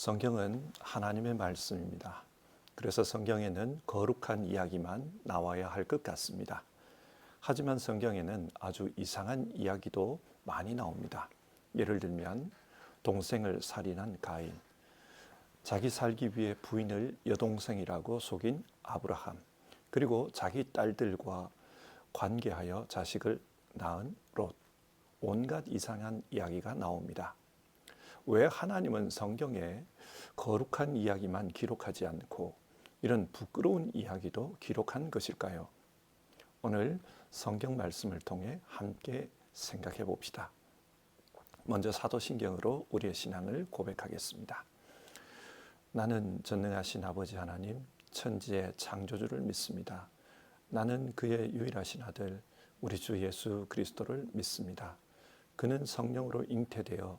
성경은 하나님의 말씀입니다. 그래서 성경에는 거룩한 이야기만 나와야 할 것 같습니다. 하지만 성경에는 아주 이상한 이야기도 많이 나옵니다. 예를 들면 동생을 살인한 가인, 자기 살기 위해 부인을 여동생이라고 속인 아브라함, 그리고 자기 딸들과 관계하여 자식을 낳은 롯, 온갖 이상한 이야기가 나옵니다. 왜 하나님은 성경에 거룩한 이야기만 기록하지 않고 이런 부끄러운 이야기도 기록한 것일까요? 오늘 성경 말씀을 통해 함께 생각해 봅시다. 먼저 사도신경으로 우리의 신앙을 고백하겠습니다. 나는 전능하신 아버지 하나님, 천지의 창조주를 믿습니다. 나는 그의 유일하신 아들, 우리 주 예수 그리스도를 믿습니다. 그는 성령으로 잉태되어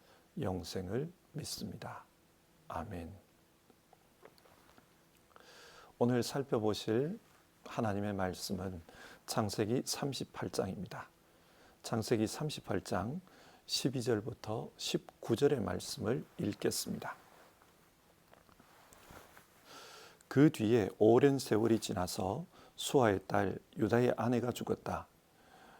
영생을 믿습니다. 아멘. 오늘 살펴보실 하나님의 말씀은 창세기 38장입니다. 창세기 38장 12절부터 19절의 말씀을 읽겠습니다. 그 뒤에 오랜 세월이 지나서 수아의 딸 유다의 아내가 죽었다.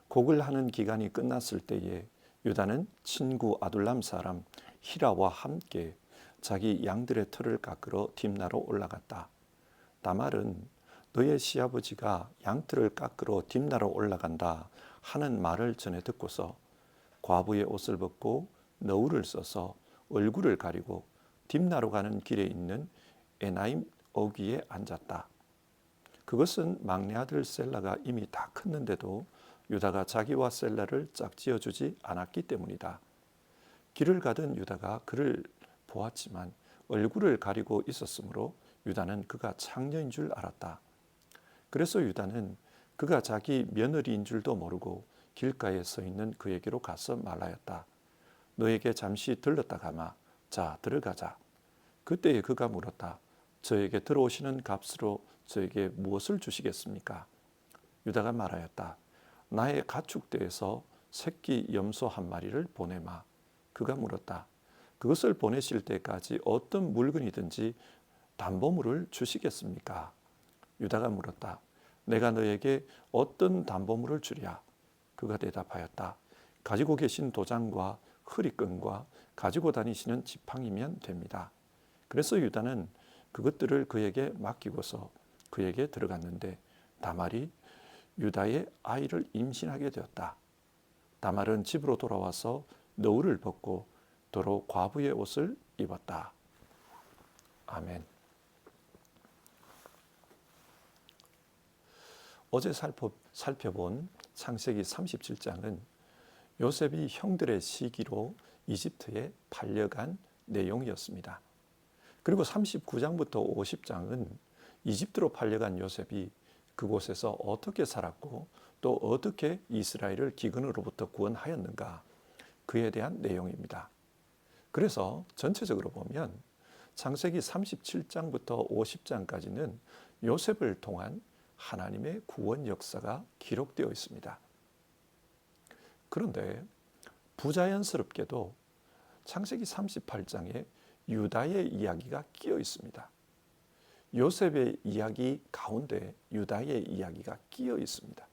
곡을 하는 기간이 끝났을 때에 유다는 친구 아둘람 사람 히라와 함께 자기 양들의 털을 깎으러 딥나로 올라갔다. 다말은 너의 시아버지가 양털을 깎으러 딥나로 올라간다 하는 말을 전해 듣고서 과부의 옷을 벗고 너울을 써서 얼굴을 가리고 딥나로 가는 길에 있는 에나임 어귀에 앉았다. 그것은 막내 아들 셀라가 이미 다 컸는데도 유다가 자기와 셀라를 짝지어 주지 않았기 때문이다. 길을 가던 유다가 그를 보았지만 얼굴을 가리고 있었으므로 유다는 그가 창녀인 줄 알았다. 그래서 유다는 그가 자기 며느리인 줄도 모르고 길가에 서 있는 그에게로 가서 말하였다. 너에게 잠시 들렀다 가마. 자, 들어가자. 그때에 그가 물었다. 저에게 들어오시는 값으로 저에게 무엇을 주시겠습니까? 유다가 말하였다. 나의 가축대에서 새끼 염소 한 마리를 보내마. 그가 물었다. 그것을 보내실 때까지 어떤 물건이든지 담보물을 주시겠습니까? 유다가 물었다. 내가 너에게 어떤 담보물을 주랴? 그가 대답하였다. 가지고 계신 도장과 흐리끈과 가지고 다니시는 지팡이면 됩니다. 그래서 유다는 그것들을 그에게 맡기고서 그에게 들어갔는데 다말이 유다의 아이를 임신하게 되었다. 다말은 집으로 돌아와서 너울을 벗고 도로 과부의 옷을 입었다. 아멘. 어제 살펴 본 창세기 37장은 요셉이 형들의 시기로 이집트에 팔려간 내용이었습니다. 그리고 39장부터 50장은 이집트로 팔려간 요셉이 그곳에서 어떻게 살았고 또 어떻게 이스라엘을 기근으로부터 구원하였는가 그에 대한 내용입니다. 그래서 전체적으로 보면 창세기 37장부터 50장까지는 요셉을 통한 하나님의 구원 역사가 기록되어 있습니다. 그런데 부자연스럽게도 창세기 38장에 유다의 이야기가 끼어 있습니다. 요셉의 이야기 가운데 유다의 이야기가 끼어 있습니다.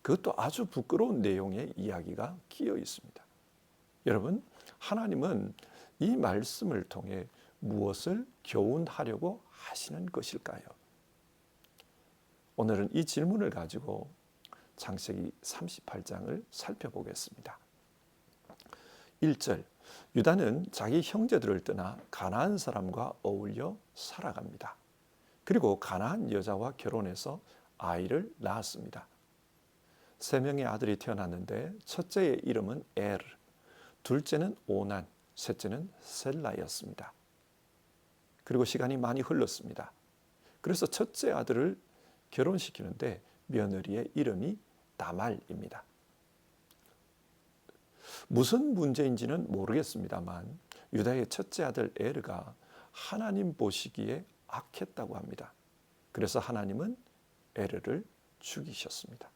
그것도 아주 부끄러운 내용의 이야기가 끼어 있습니다. 여러분, 하나님은 이 말씀을 통해 무엇을 교훈하려고 하시는 것일까요? 오늘은 이 질문을 가지고 창세기 38장을 살펴보겠습니다. 1절 유다는 자기 형제들을 떠나 가나안 사람과 어울려 살아갑니다. 그리고 가나안 여자와 결혼해서 아이를 낳았습니다. 세 명의 아들이 태어났는데 첫째의 이름은 엘, 둘째는 오난, 셋째는 셀라였습니다. 그리고 시간이 많이 흘렀습니다. 그래서 첫째 아들을 결혼시키는데 며느리의 이름이 다말입니다. 무슨 문제인지는 모르겠습니다만 유다의 첫째 아들 에르가 하나님 보시기에 악했다고 합니다. 그래서 하나님은 에르를 죽이셨습니다.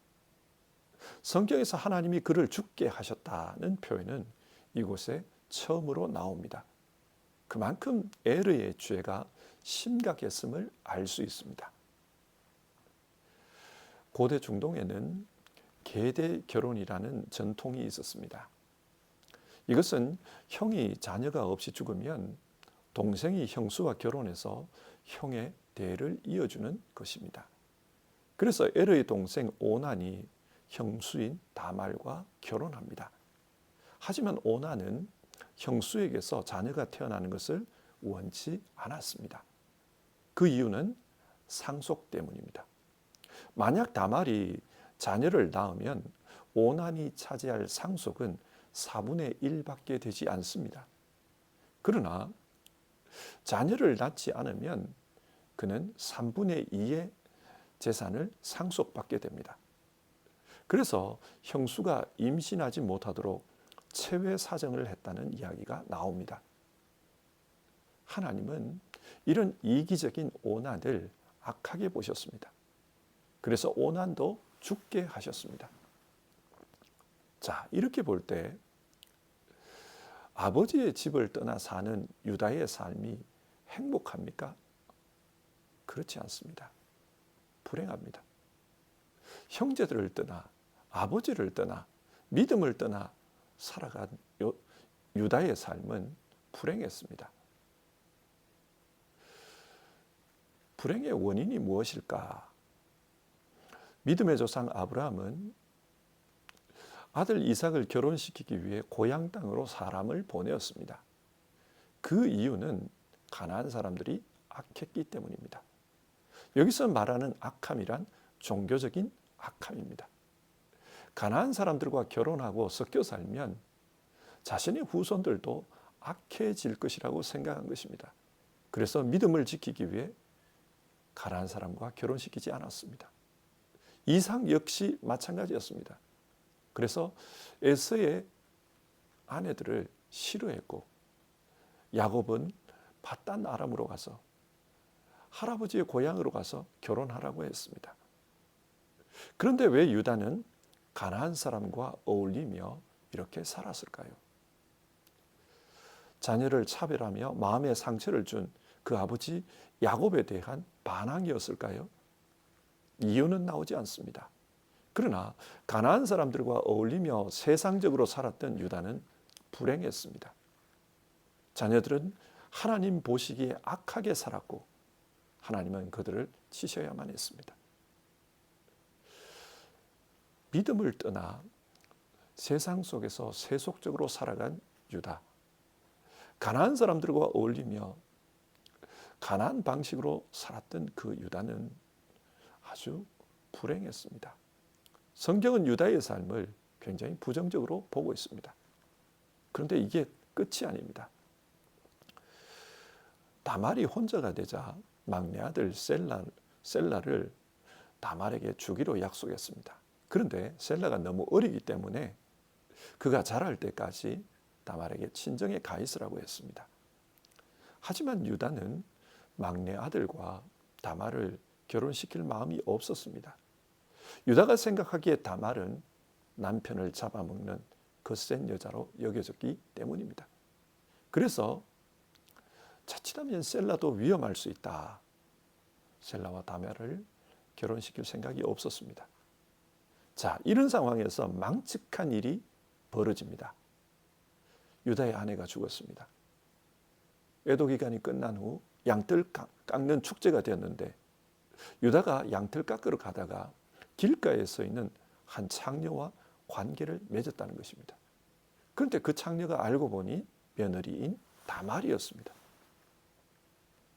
성경에서 하나님이 그를 죽게 하셨다는 표현은 이곳에 처음으로 나옵니다. 그만큼 에르의 죄가 심각했음을 알 수 있습니다. 고대 중동에는 계대 결혼이라는 전통이 있었습니다. 이것은 형이 자녀가 없이 죽으면 동생이 형수와 결혼해서 형의 대를 이어주는 것입니다. 그래서 에르의 동생 오난이 형수인 다말과 결혼합니다. 하지만 오난은 형수에게서 자녀가 태어나는 것을 원치 않았습니다. 그 이유는 상속 때문입니다. 만약 다말이 자녀를 낳으면 오난이 차지할 상속은 4분의 1밖에 되지 않습니다. 그러나 자녀를 낳지 않으면 그는 3분의 2의 재산을 상속받게 됩니다. 그래서 형수가 임신하지 못하도록 체외 사정을 했다는 이야기가 나옵니다. 하나님은 이런 이기적인 오난을 악하게 보셨습니다. 그래서 오난도 죽게 하셨습니다. 자, 이렇게 볼 때 아버지의 집을 떠나 사는 유다의 삶이 행복합니까? 그렇지 않습니다. 불행합니다. 형제들을 떠나 아버지를 떠나 믿음을 떠나 살아간 유다의 삶은 불행했습니다. 불행의 원인이 무엇일까? 믿음의 조상 아브라함은 아들 이삭을 결혼시키기 위해 고향 땅으로 사람을 보내었습니다. 그 이유는 가나안 사람들이 악했기 때문입니다. 여기서 말하는 악함이란 종교적인 악함입니다. 가나안 사람들과 결혼하고 섞여 살면 자신의 후손들도 악해질 것이라고 생각한 것입니다. 그래서 믿음을 지키기 위해 가나안 사람과 결혼시키지 않았습니다. 이상 역시 마찬가지였습니다. 그래서 에서의 아내들을 싫어했고 야곱은 바단 아람으로 가서 할아버지의 고향으로 가서 결혼하라고 했습니다. 그런데 왜 유다는 가나안 사람과 어울리며 이렇게 살았을까요? 자녀를 차별하며 마음의 상처를 준 그 아버지 야곱에 대한 반항이었을까요? 이유는 나오지 않습니다. 그러나 가나안 사람들과 어울리며 세상적으로 살았던 유다는 불행했습니다. 자녀들은 하나님 보시기에 악하게 살았고 하나님은 그들을 치셔야만 했습니다. 믿음을 떠나 세상 속에서 세속적으로 살아간 유다. 가나안 사람들과 어울리며 가나안 방식으로 살았던 그 유다는 아주 불행했습니다. 성경은 유다의 삶을 굉장히 부정적으로 보고 있습니다. 그런데 이게 끝이 아닙니다. 다말이 혼자가 되자 막내 아들 셀라, 셀라를 다말에게 주기로 약속했습니다. 그런데 셀라가 너무 어리기 때문에 그가 자랄 때까지 다말에게 친정에 가 있으라고 했습니다. 하지만 유다는 막내 아들과 다말을 결혼시킬 마음이 없었습니다. 유다가 생각하기에 다말은 남편을 잡아먹는 거센 여자로 여겨졌기 때문입니다. 그래서 자칫하면 셀라도 위험할 수 있다. 셀라와 다말을 결혼시킬 생각이 없었습니다. 자, 이런 상황에서 망측한 일이 벌어집니다. 유다의 아내가 죽었습니다. 애도 기간이 끝난 후 양털 깎는 축제가 되었는데 유다가 양털 깎으러 가다가 길가에 서 있는 한 창녀와 관계를 맺었다는 것입니다. 그런데 그 창녀가 알고 보니 며느리인 다말이었습니다.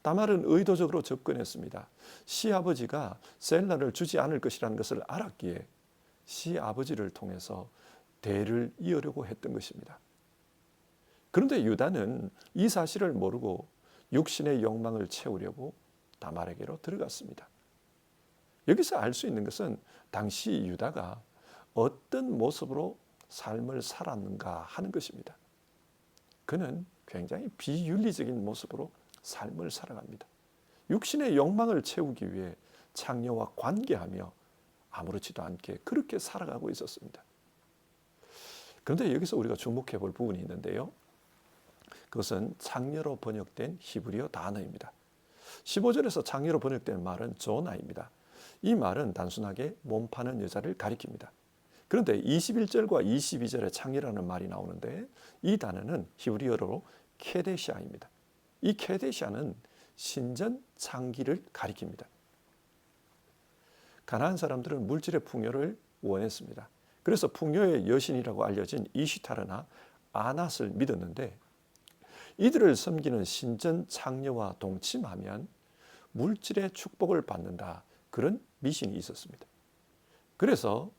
다말은 의도적으로 접근했습니다. 시아버지가 셀라를 주지 않을 것이라는 것을 알았기에 시아버지를 통해서 대를 이으려고 했던 것입니다. 그런데 유다는 이 사실을 모르고 육신의 욕망을 채우려고 다말에게로 들어갔습니다. 여기서 알 수 있는 것은 당시 유다가 어떤 모습으로 삶을 살았는가 하는 것입니다. 그는 굉장히 비윤리적인 모습으로 삶을 살아갑니다. 육신의 욕망을 채우기 위해 창녀와 관계하며 아무렇지도 않게 그렇게 살아가고 있었습니다. 그런데 여기서 우리가 주목해 볼 부분이 있는데요. 그것은 창녀로 번역된 히브리어 단어입니다. 15절에서 창녀로 번역된 말은 조나입니다. 이 말은 단순하게 몸 파는 여자를 가리킵니다. 그런데 21절과 22절에 창녀라는 말이 나오는데 이 단어는 히브리어로 케데시아입니다. 이 케데시아는 신전 창기를 가리킵니다. 가나안 사람들은 물질의 풍요를 원했습니다. 그래서 풍요의 여신이라고 알려진 이시타르나 아낫을 믿었는데 이들을 섬기는 신전 창녀와 동침하면 물질의 축복을 받는다. 그런 미신이 있었습니다. 그래서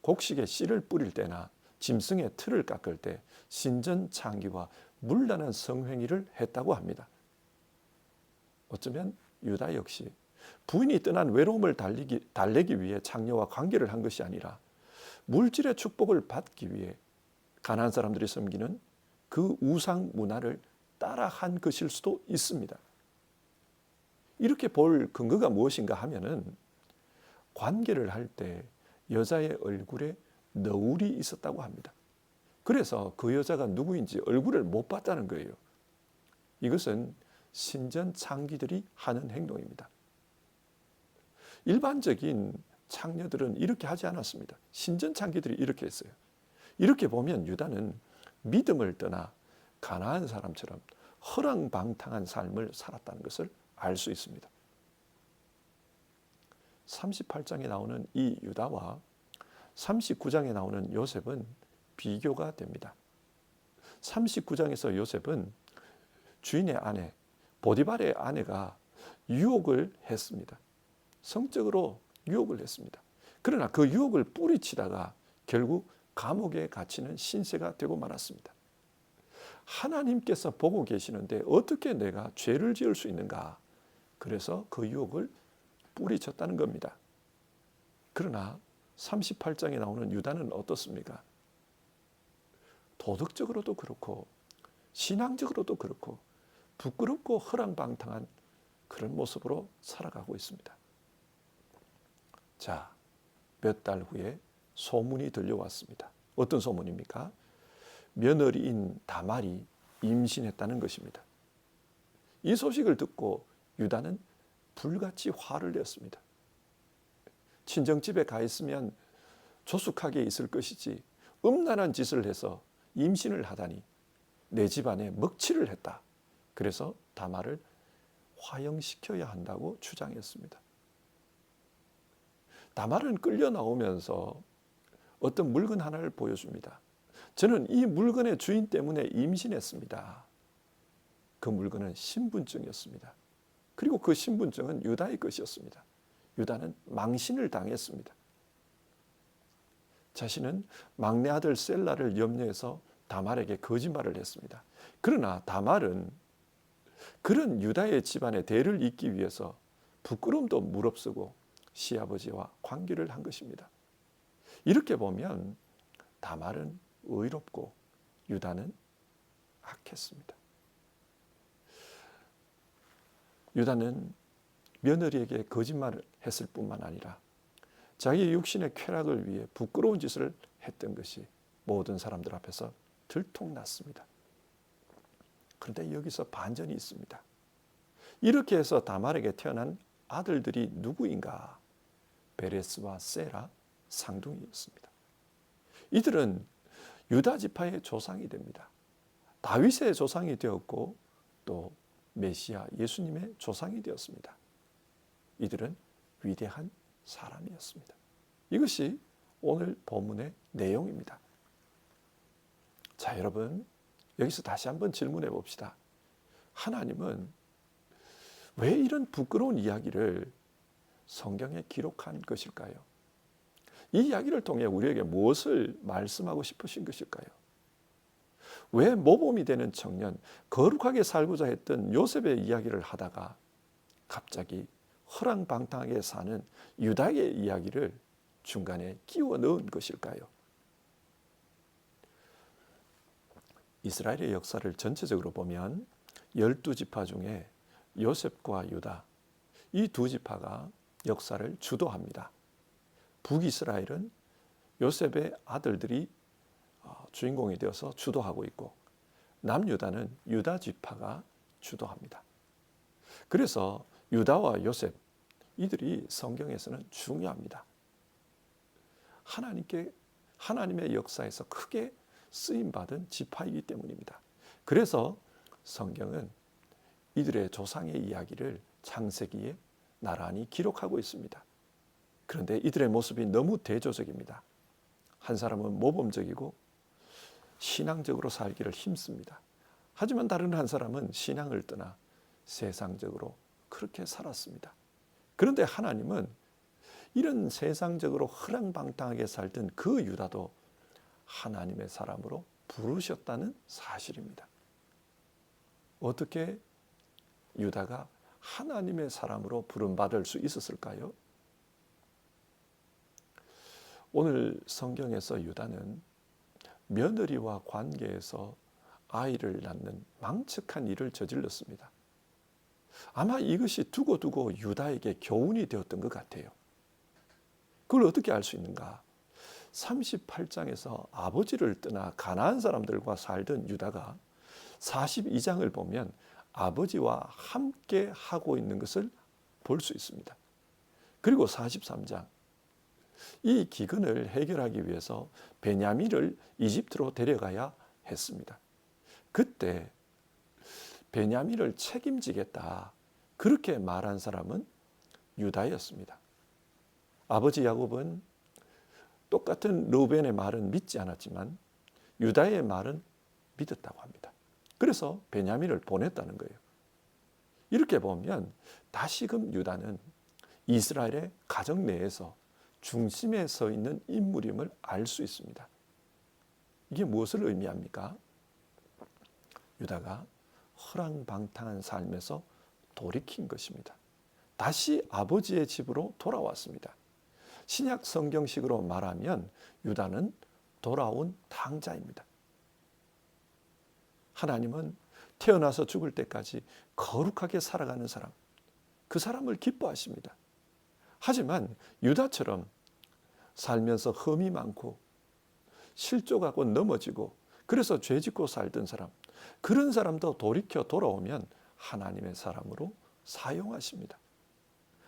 곡식에 씨를 뿌릴 때나 짐승의 틀을 깎을 때 신전 창기와 물나는 성행위를 했다고 합니다. 어쩌면 유다 역시 부인이 떠난 외로움을 달리기, 달래기 위해 창녀와 관계를 한 것이 아니라 물질의 축복을 받기 위해 가난한 사람들이 섬기는 그 우상 문화를 따라한 것일 수도 있습니다. 이렇게 볼 근거가 무엇인가 하면은 관계를 할 때 여자의 얼굴에 너울이 있었다고 합니다. 그래서 그 여자가 누구인지 얼굴을 못 봤다는 거예요. 이것은 신전 창기들이 하는 행동입니다. 일반적인 창녀들은 이렇게 하지 않았습니다. 신전 창기들이 이렇게 했어요. 이렇게 보면 유다는 믿음을 떠나 가나안 사람처럼 허랑방탕한 삶을 살았다는 것을 알 수 있습니다. 38장에 나오는 이 유다와 39장에 나오는 요셉은 비교가 됩니다. 39장에서 요셉은 주인의 아내 보디발의 아내가 유혹을 했습니다. 성적으로 유혹을 했습니다. 그러나 그 유혹을 뿌리치다가 결국 감옥에 갇히는 신세가 되고 말았습니다. 하나님께서 보고 계시는데 어떻게 내가 죄를 지을 수 있는가? 그래서 그 유혹을 뿌리쳤다는 겁니다. 그러나 38장에 나오는 유다는 어떻습니까? 도덕적으로도 그렇고 신앙적으로도 그렇고 부끄럽고 허랑방탕한 그런 모습으로 살아가고 있습니다. 자, 몇 달 후에 소문이 들려왔습니다. 어떤 소문입니까? 며느리인 다말이 임신했다는 것입니다. 이 소식을 듣고 유다는 불같이 화를 냈습니다. 친정집에 가 있으면 조숙하게 있을 것이지 음란한 짓을 해서 임신을 하다니 내 집안에 먹칠을 했다. 그래서 다말을 화형시켜야 한다고 주장했습니다. 다말은 끌려 나오면서 어떤 물건 하나를 보여줍니다. 저는 이 물건의 주인 때문에 임신했습니다. 그 물건은 신분증이었습니다. 그리고 그 신분증은 유다의 것이었습니다. 유다는 망신을 당했습니다. 자신은 막내 아들 셀라를 염려해서 다말에게 거짓말을 했습니다. 그러나 다말은 그런 유다의 집안의 대를 잇기 위해서 부끄럼도 무릅쓰고 시아버지와 관계를 한 것입니다. 이렇게 보면 다말은 의롭고 유다는 악했습니다. 유다는 며느리에게 거짓말을 했을 뿐만 아니라 자기의 육신의 쾌락을 위해 부끄러운 짓을 했던 것이 모든 사람들 앞에서 들통났습니다. 그런데 여기서 반전이 있습니다. 이렇게 해서 다말에게 태어난 아들들이 누구인가? 베레스와 세라 상둥이였습니다. 이들은 유다 지파의 조상이 됩니다. 다윗의 조상이 되었고 또 메시아 예수님의 조상이 되었습니다. 이들은 위대한 사람이었습니다. 이것이 오늘 본문의 내용입니다. 자, 여러분, 여기서 다시 한번 질문해 봅시다. 하나님은 왜 이런 부끄러운 이야기를 성경에 기록한 것일까요? 이 이야기를 통해 우리에게 무엇을 말씀하고 싶으신 것일까요? 왜 모범이 되는 청년, 거룩하게 살고자 했던 요셉의 이야기를 하다가 갑자기 허랑방탕하게 사는 유다의 이야기를 중간에 끼워 넣은 것일까요? 이스라엘의 역사를 전체적으로 보면 열두 지파 중에 요셉과 유다 이 두 지파가 역사를 주도합니다. 북이스라엘은 요셉의 아들들이 어, 주인공이 되어서 주도하고 있고 남유다는 유다 지파가 주도합니다. 그래서 유다와 요셉 이들이 성경에서는 중요합니다. 하나님께 하나님의 역사에서 크게 쓰임 받은 지파이기 때문입니다. 그래서 성경은 이들의 조상의 이야기를 창세기에 나란히 기록하고 있습니다. 그런데 이들의 모습이 너무 대조적입니다. 한 사람은 모범적이고 신앙적으로 살기를 힘씁니다. 하지만 다른 한 사람은 신앙을 떠나 세상적으로 그렇게 살았습니다. 그런데 하나님은 이런 세상적으로 허랑방탕하게 살던 그 유다도 하나님의 사람으로 부르셨다는 사실입니다. 어떻게 유다가 하나님의 사람으로 부름받을 수 있었을까요? 오늘 성경에서 유다는 며느리와 관계에서 아이를 낳는 망측한 일을 저질렀습니다. 아마 이것이 두고두고 유다에게 교훈이 되었던 것 같아요. 그걸 어떻게 알 수 있는가? 38장에서 아버지를 떠나 가나안 사람들과 살던 유다가 42장을 보면 아버지와 함께 하고 있는 것을 볼 수 있습니다. 그리고 43장 이 기근을 해결하기 위해서 베냐민을 이집트로 데려가야 했습니다. 그때 베냐민을 책임지겠다 그렇게 말한 사람은 유다였습니다. 아버지 야곱은 똑같은 루벤의 말은 믿지 않았지만 유다의 말은 믿었다고 합니다. 그래서 베냐민을 보냈다는 거예요. 이렇게 보면 다시금 유다는 이스라엘의 가정 내에서 중심에 서 있는 인물임을 알 수 있습니다. 이게 무엇을 의미합니까? 유다가 허랑방탕한 삶에서 돌이킨 것입니다. 다시 아버지의 집으로 돌아왔습니다. 신약 성경식으로 말하면 유다는 돌아온 탕자입니다. 하나님은 태어나서 죽을 때까지 거룩하게 살아가는 사람, 그 사람을 기뻐하십니다. 하지만 유다처럼 살면서 흠이 많고 실족하고 넘어지고 그래서 죄 짓고 살던 사람, 그런 사람도 돌이켜 돌아오면 하나님의 사람으로 사용하십니다.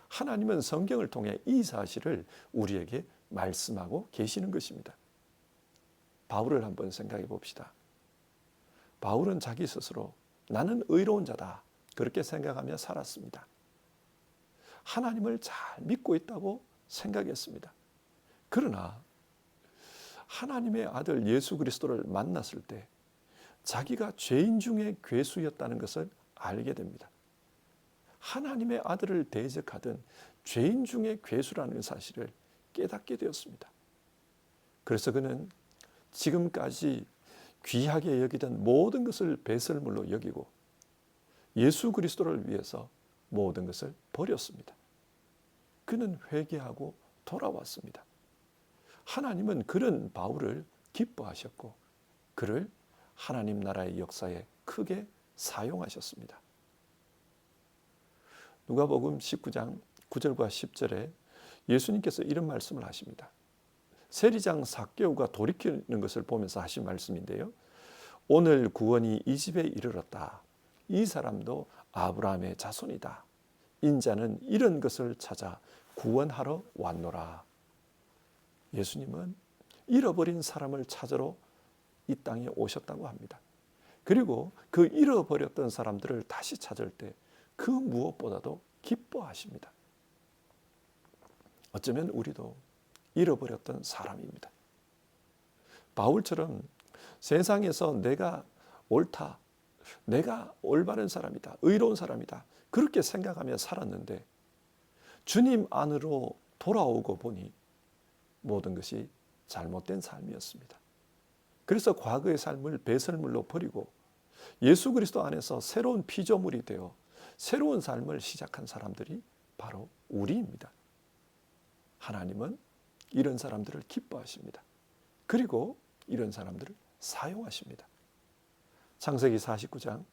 하나님은 성경을 통해 이 사실을 우리에게 말씀하고 계시는 것입니다. 바울을 한번 생각해 봅시다. 바울은 자기 스스로 나는 의로운 자다. 그렇게 생각하며 살았습니다. 하나님을 잘 믿고 있다고 생각했습니다. 그러나 하나님의 아들 예수 그리스도를 만났을 때 자기가 죄인 중에 괴수였다는 것을 알게 됩니다. 하나님의 아들을 대적하던 죄인 중에 괴수라는 사실을 깨닫게 되었습니다. 그래서 그는 지금까지 귀하게 여기던 모든 것을 배설물로 여기고 예수 그리스도를 위해서 모든 것을 버렸습니다. 그는 회개하고 돌아왔습니다. 하나님은 그런 바울을 기뻐하셨고 그를 하나님 나라의 역사에 크게 사용하셨습니다. 누가복음 19장 9절과 10절에 예수님께서 이런 말씀을 하십니다. 세리장 사개오가 돌이키는 것을 보면서 하신 말씀인데요. 오늘 구원이 이 집에 이르렀다. 이 사람도 아브라함의 자손이다. 인자는 이런 것을 찾아 구원하러 왔노라. 예수님은 잃어버린 사람을 찾으러 이 땅에 오셨다고 합니다. 그리고 그 잃어버렸던 사람들을 다시 찾을 때 그 무엇보다도 기뻐하십니다. 어쩌면 우리도 잃어버렸던 사람입니다. 바울처럼 세상에서 내가 옳다, 내가 올바른 사람이다, 의로운 사람이다, 그렇게 생각하며 살았는데 주님 안으로 돌아오고 보니 모든 것이 잘못된 삶이었습니다. 그래서 과거의 삶을 배설물로 버리고 예수 그리스도 안에서 새로운 피조물이 되어 새로운 삶을 시작한 사람들이 바로 우리입니다. 하나님은 이런 사람들을 기뻐하십니다. 그리고 이런 사람들을 사용하십니다. 창세기 49장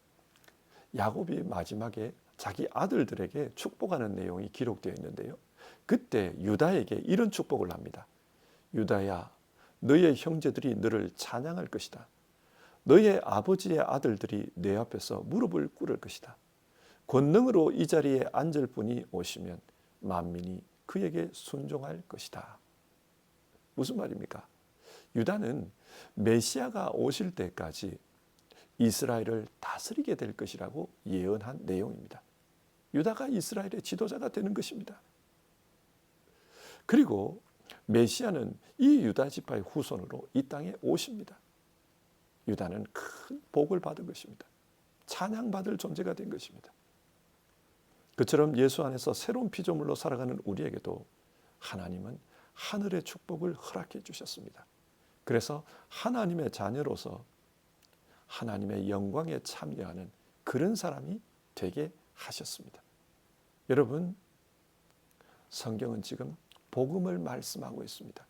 야곱이 마지막에 자기 아들들에게 축복하는 내용이 기록되어 있는데요. 그때 유다에게 이런 축복을 합니다. 유다야, 너의 형제들이 너를 찬양할 것이다. 너의 아버지의 아들들이 내 앞에서 무릎을 꿇을 것이다. 권능으로 이 자리에 앉을 분이 오시면 만민이 그에게 순종할 것이다. 무슨 말입니까? 유다는 메시아가 오실 때까지 이스라엘을 다스리게 될 것이라고 예언한 내용입니다. 유다가 이스라엘의 지도자가 되는 것입니다. 그리고 메시아는 이 유다 지파의 후손으로 이 땅에 오십니다. 유다는 큰 복을 받은 것입니다. 찬양받을 존재가 된 것입니다. 그처럼 예수 안에서 새로운 피조물로 살아가는 우리에게도 하나님은 하늘의 축복을 허락해 주셨습니다. 그래서 하나님의 자녀로서 하나님의 영광에 참여하는 그런 사람이 되게 하셨습니다. 여러분, 성경은 지금 복음을 말씀하고 있습니다.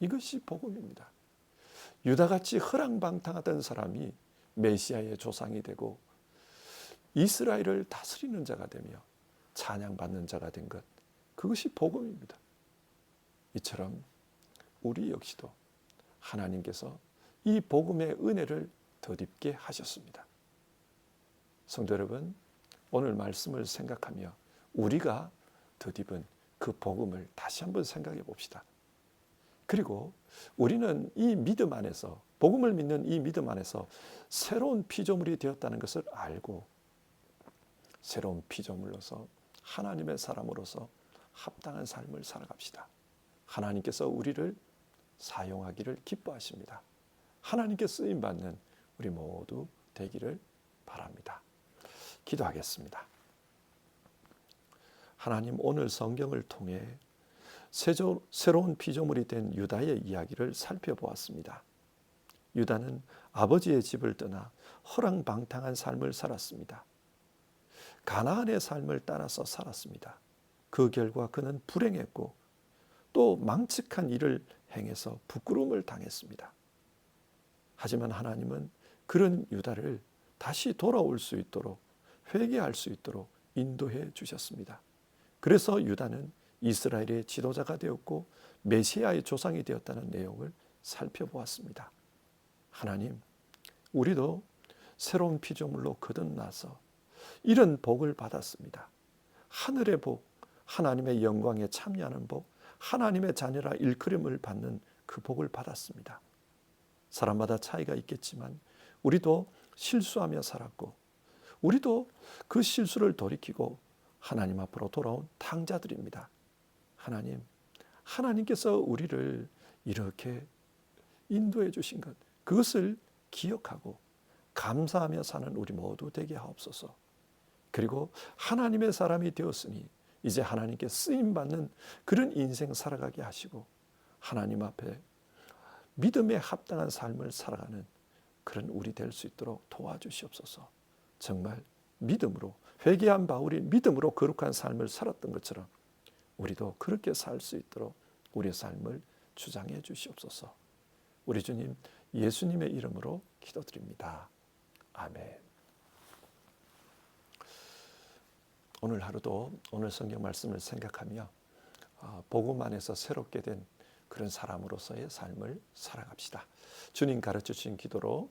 이것이 복음입니다. 유다같이 허랑방탕하던 사람이 메시아의 조상이 되고 이스라엘을 다스리는 자가 되며 찬양받는 자가 된 것. 그것이 복음입니다. 이처럼 우리 역시도 하나님께서 이 복음의 은혜를 덧입게 하셨습니다. 성도 여러분, 오늘 말씀을 생각하며 우리가 덧입은 그 복음을 다시 한번 생각해 봅시다. 그리고 우리는 이 믿음 안에서 복음을 믿는 이 믿음 안에서 새로운 피조물이 되었다는 것을 알고 새로운 피조물로서 하나님의 사람으로서 합당한 삶을 살아갑시다. 하나님께서 우리를 사용하기를 기뻐하십니다. 하나님께 쓰임 받는 우리 모두 되기를 바랍니다. 기도하겠습니다. 하나님 오늘 성경을 통해 새로운 피조물이 된 유다의 이야기를 살펴보았습니다. 유다는 아버지의 집을 떠나 허랑방탕한 삶을 살았습니다. 가나안의 삶을 따라서 살았습니다. 그 결과 그는 불행했고 또 망측한 일을 행해서 부끄러움을 당했습니다. 하지만 하나님은 그런 유다를 다시 돌아올 수 있도록 회개할 수 있도록 인도해 주셨습니다. 그래서 유다는 이스라엘의 지도자가 되었고 메시아의 조상이 되었다는 내용을 살펴보았습니다. 하나님, 우리도 새로운 피조물로 거듭나서 이런 복을 받았습니다. 하늘의 복, 하나님의 영광에 참여하는 복, 하나님의 자녀라 일컬음을 받는 그 복을 받았습니다. 사람마다 차이가 있겠지만 우리도 실수하며 살았고 우리도 그 실수를 돌이키고 하나님 앞으로 돌아온 탕자들입니다. 하나님, 하나님께서 우리를 이렇게 인도해 주신 것, 그것을 기억하고 감사하며 사는 우리 모두 되게 하옵소서. 그리고 하나님의 사람이 되었으니 이제 하나님께 쓰임 받는 그런 인생 살아가게 하시고 하나님 앞에 믿음에 합당한 삶을 살아가는 그런 우리 될 수 있도록 도와주시옵소서. 정말 믿음으로 회개한 바울이 믿음으로 거룩한 삶을 살았던 것처럼 우리도 그렇게 살 수 있도록 우리의 삶을 주장해 주시옵소서. 우리 주님 예수님의 이름으로 기도드립니다. 아멘. 오늘 하루도 오늘 성경 말씀을 생각하며 아, 복음 안에서 새롭게 된 그런 사람으로서의 삶을 살아갑시다. 주님 가르쳐 주신 기도로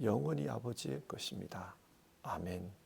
영원히 아버지의 것입니다. 아멘.